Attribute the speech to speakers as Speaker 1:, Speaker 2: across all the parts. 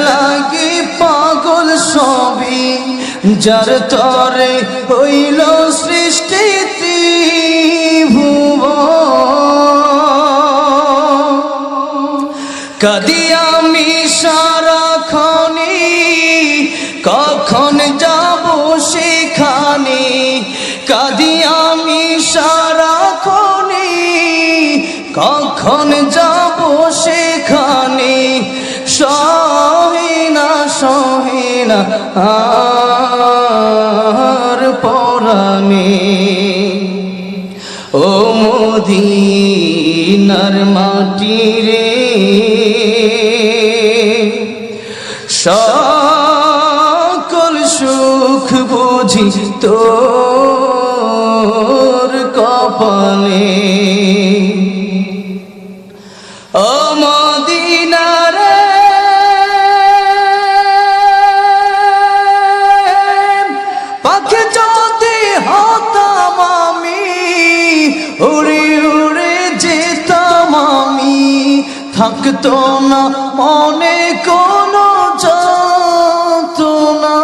Speaker 1: লাগে পাগল সবই যার তরে হইল সৃষ্টি ত্রিভুবন কদি আমি সারাক্ষণি কখন যাব সেখানে? কদি আমি সারাক্ষণি কখন যাব সহিনা আর পরাণে। ও মদিনার মাটি রে সকল সুখ বুঝি তোর কপালে। উড়ে উড়ে যেতাম আমি। থাকতো না মনে কোনো যন্ত্রণা।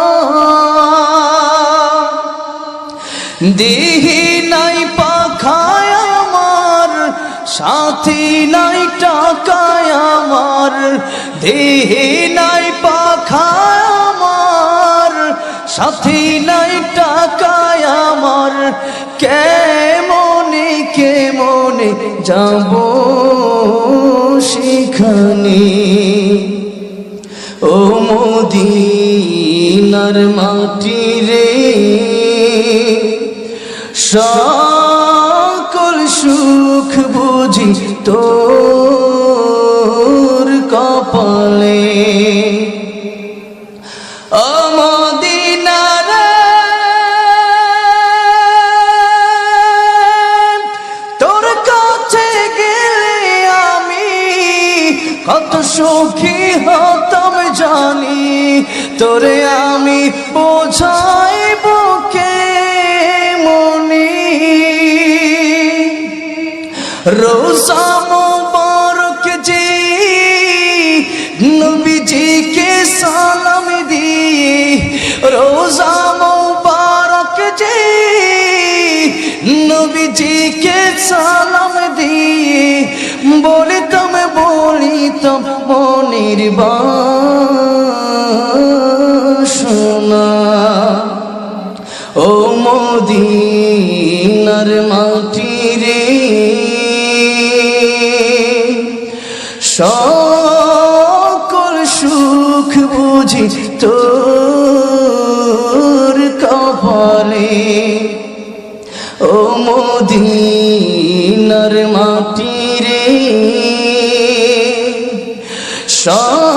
Speaker 1: দেহি নাই পাখায় আমার, সাথী নাই টাকায় আমার। দেহে নাই পাখায় আমার, সাথী নাই টাকায় আমার। কেমনে যাব সেখানে। ও মদিনার মাটি রে সকল সুখ বুঝি তোর কপালে। ও কত সুখী হতাম জানি, তোরে আমি বোঝাই কে মনি। রোজা মোবারক জি, নবীজিকে সালাম দিয়ে রোজা নবীজিকে সালাম দিয়ে বলিতাম বলিতাম মনির বাসনা। ও মদিনার মাটি রে, সকল সুখ বুঝি তোর Oh.